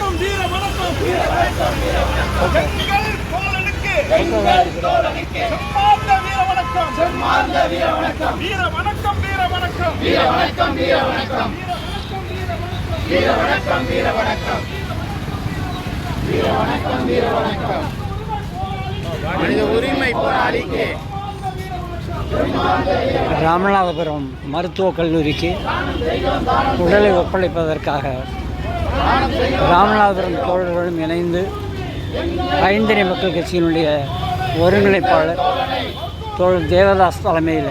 வணக்கம் வீர வணக்கம். வீர வணக்கம். எங்கள் தோழனுக்கு செம்மார்ந்த வீர வணக்கம். வீர வணக்கம் வீர வணக்கம். மனித உரிமை போராளிக்கு. ராமநாதபுரம் மருத்துவக் கல்லூரிக்கு உடலை ஒப்படைப்பதற்காக ராமநாதபுரம் தோழர்களும் இணைந்து ஐந்தனை மக்கள் கட்சியினுடைய ஒருங்கிணைப்பாளர் தோழர் தேவதாஸ் தலைமையில்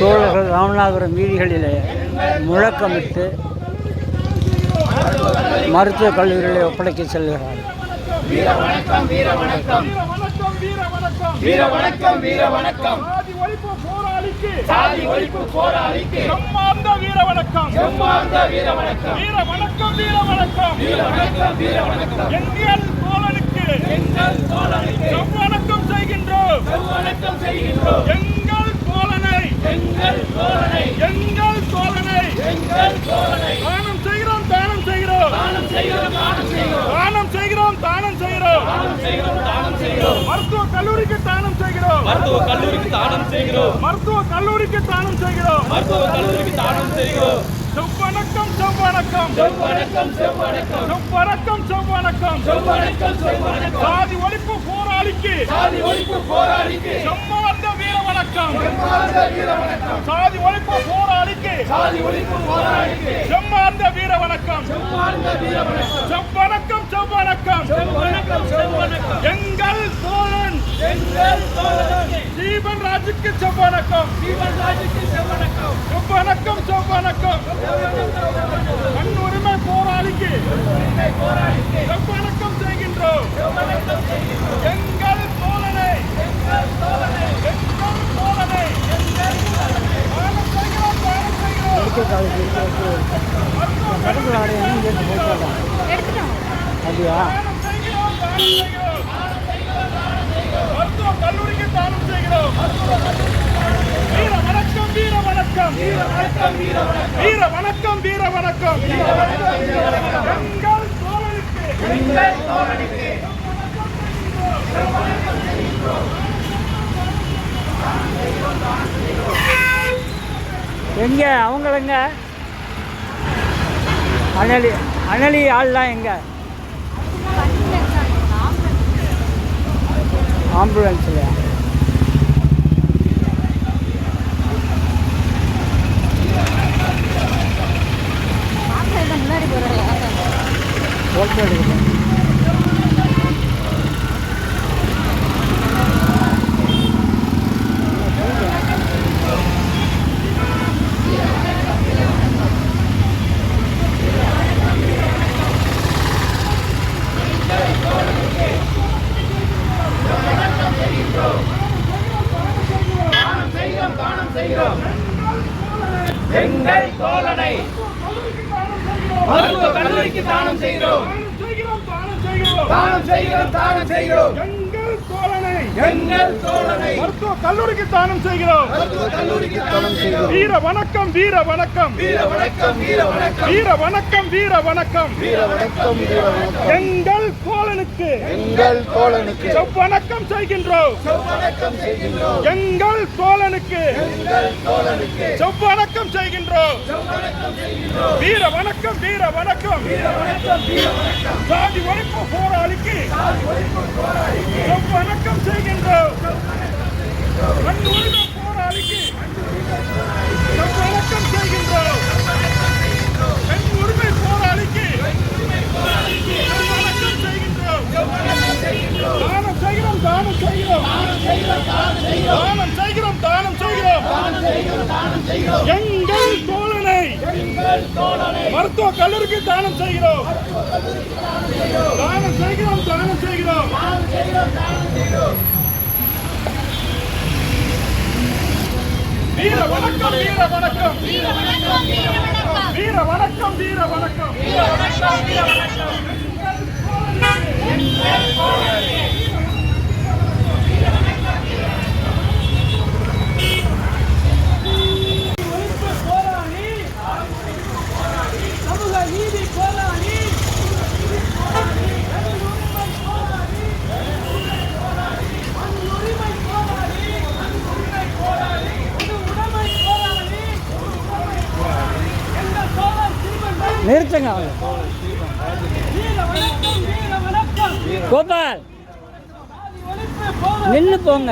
தோழர்கள் ராமநாதபுரம் வீதிகளில் முழக்கமிட்டு மருத்துவக் கல்லூரிகளை ஒப்படைக்க செல்கிறார்கள் வீர வணக்கம். வீர வணக்கம் வீர வணக்கம் வீர வணக்கம். போராளிக்கு. சாதி ஒழிப்பு போராளிக்கு. செம்மார்ந்த வீர வணக்கம் செம்மார்ந்த வீர வணக்கம் வீர வணக்கம் வீர வணக்கம் வீர வணக்கம் வீர வணக்கம் எங்கள் தோழனுக்கு. எங்கள் தோழனுக்கு. செவ்வணக்கம் செய்கின்றோம். வணக்கம் செய்கின்றோம். எங்கள் தோழனை. எங்கள் தோழனை. எங்கள் தோழனை. எங்கள் தோழனை. தானம் செய்கிறோம் தானம் செய்கிறோம். தானம் செய்கிறோம் தானம் செய்கிறோம். தானம் செய்கிறோம் தானம் செய்கிறோம். தானம் செய்கிறோம் தானம் செய்கிறோம். மருத்துவ கல்லூரிக்கு தானம் செய்கிறோம். மருத்துவ கல்லூரிக்கு தானம் செய்கிறோம். மருத்துவ கல்லூரிக்கு தானம் செய்கிறோம். மருத்துவ கல்லூரிக்கு தானம் செய்கிறோம். செவ்வணக்கம் செவ்வணக்கம். செவ்வணக்கம் செவ்வணக்கம். செவ்வணக்கம் செவ்வணக்கம். செவ்வணக்கம் செவ்வணக்கம். சாதி ஒழிப்பு போராளிக்கு. சாதி ஒழிப்பு போராளிக்கு. செம்மார்ந்த வீர வணக்கம் செம்மார்ந்த வீர வணக்கம் சாதி ஒழிப்பு போராளிக்கு. சாதி ஒழிப்பு போராளிக்கு. செம்மார்ந்த வீர வணக்கம் செம்மார்ந்த வீர வணக்கம் செவ்வணக்கம் செவ்வணக்கம். செவ்வணக்கம் செவ்வணக்கம். எங்கள் தோழன் జీవన్ రాజుకి చౌపానకం జీవన్ రాజుకి చౌపానకం చౌపానకం చౌపానకం అన్నూరిమే పోరాలికి పోరాలికి చౌపానకం வீர வணக்கம் வீர வணக்கம் எங்கள் தோழனுக்கு எங்கள் தோழனுக்கு எங்க? அவங்களங்க அனலி அனலி ஆள்லாம் எங்க? ஆம்புலன்ஸில் ஹோல்சேல் செய்கிறோம் எங்கள் தோழனை மருத்துவ கல்லூரிக்கு தானம் செய்கிறோம். தானம் செய்கிறோம் தானம் செய்கிறோம். தானம் செய்கிறோம் தானம் செய்கிறோம். எங்கள் தோழனை மருத்துவ கல்லூரிக்கு தானம் செய்கிறோம். வீர வணக்கம் வீர வணக்கம். வீர வணக்கம் வீர வணக்கம். வீர வணக்கம் வீர வணக்கம். வீர வணக்கம் எங்கள் தோழனுக்கு எங்கள் தோழனுக்கு வணக்கம் செய்கின்றோம். எங்கள் தோழனுக்கு செவ்வணக்கம் செய்கின்றோம். வீர வணக்கம் வீர வணக்கம். சாதி ஒழிப்பு போராளிக்கு எங்கள் தோழனை மருத்துவ கல்லூரிக்கு தானம் செய்கிறோம். தானம் செய்கிறோம் தானம் செய்கிறோம். வீர வணக்கம் வீர வணக்கம் வீர வணக்கம். வீர வணக்கம் வீர வணக்கம். நிறுத்துங்க கோபால் நின்று போங்க.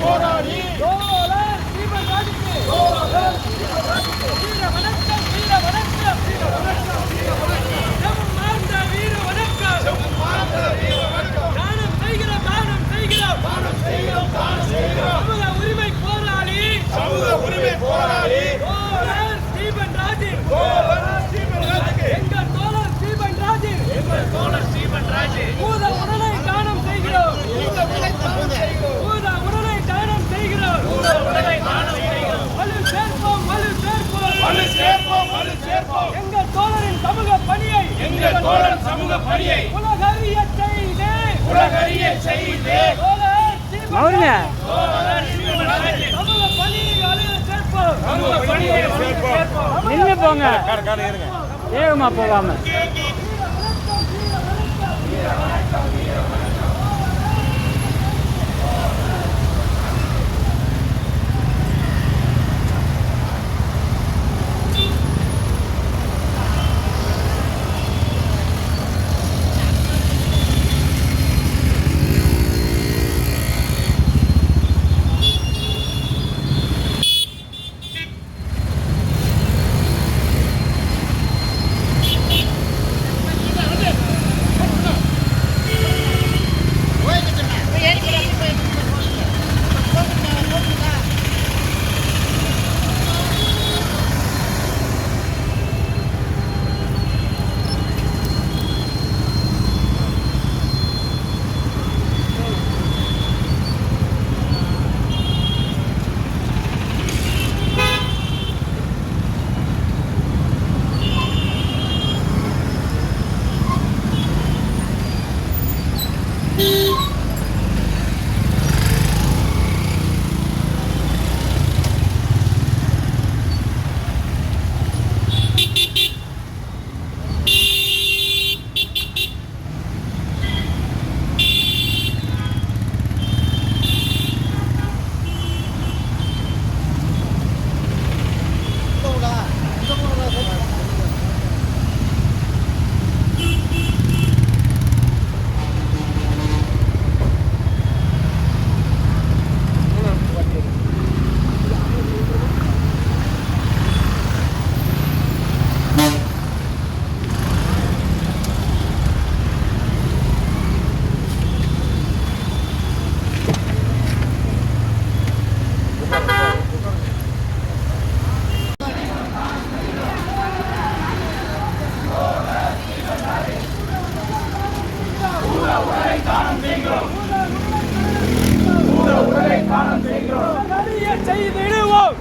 போராடி உலகறிய செய்தி அவருங்க நின்று போங்க. வேகமா போகாம.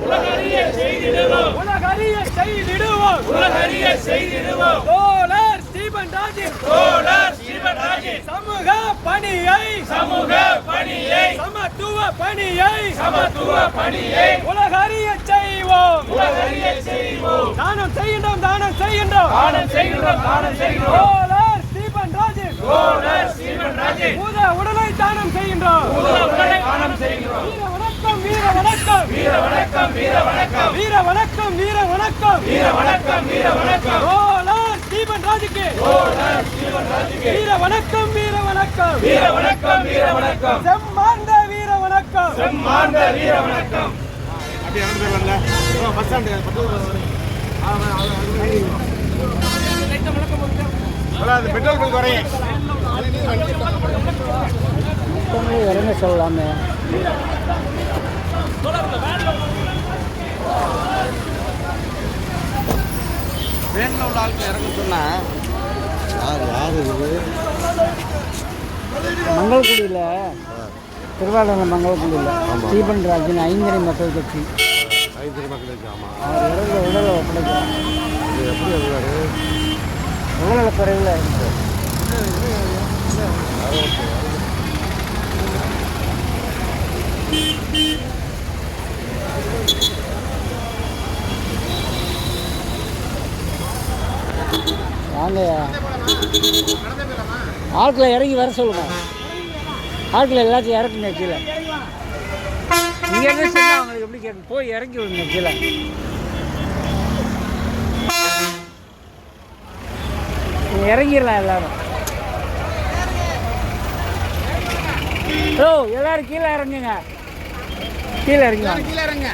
உலகறிய செய்திடுவோம். உலகறிய செய்திடுவோம். உலகறிய செய்திடுவோம். தோழர் ஸ்டீபன் ராஜின் தோழர் ஸ்டீபன் ராஜே. சமூக பணியை. சமூக பணியை. சமத்துவ பணியை. சமத்துவ பணியை. உலகறிய செய்வோம். உலகறிய செய்வோம். தானம் செய்கின்றோம் தானம் செய்கின்றோம். தானம் செய்கிறோம் தானம் செய்கிறோம் தோழர் ஸ்டீபன் ராஜின் தோழர் ஸ்டீபன் ராஜே பூத உடலை தானம் செய்கின்றோம் உடலை தானம் செய்கிறோம் வீர வணக்கம் வீர வணக்கம் வீர வணக்கம் வீர வணக்கம் வீர வணக்கம் வீர வணக்கம் தோழர் ஸ்டீபன் ராஜுக்கு தோழர் ஸ்டீபன் ராஜுக்கு வீர வணக்கம் வீர வணக்கம் வீர வணக்கம் வீர வணக்கம் செம்மார்ந்த வீர வணக்கம் செம்மார்ந்த வீர வணக்கம் பெட்ரோல் பங்க் குறையும் மொத்தமே இறங்க சொல்லலாமே. வேனில் உள்ள ஆளுக்கு இறங்க சொன்னா. யார் யார் இது? மங்களக்குடியில் திருவாரூர் மங்களக்குடியில் ஸ்டீபன் ராஜன் ஐந்தரை மக்கள் கட்சி. மக்களுக்கு ஆமாம் அவர் இறந்த உடலை ஒப்படைக்கிறார். இது எப்படி வருவார் உடல்நல குறைவில் இருக்கு வாங்க ஆட்களை இறங்கி வர சொல்லுங்க. ஆட்களை எல்லாத்தையும் இறக்குங்க கீழே. இங்கே என்ன சொன்னா அவங்களுக்கு எப்படி கேட்கும் போய் இறங்கி விடுங்க கீழே. இறங்கிடலாம் எல்லாரும். ஓ எல்லாரும் கீழே இறங்குங்க. கீழே இறங்குங்க கீழே இறங்க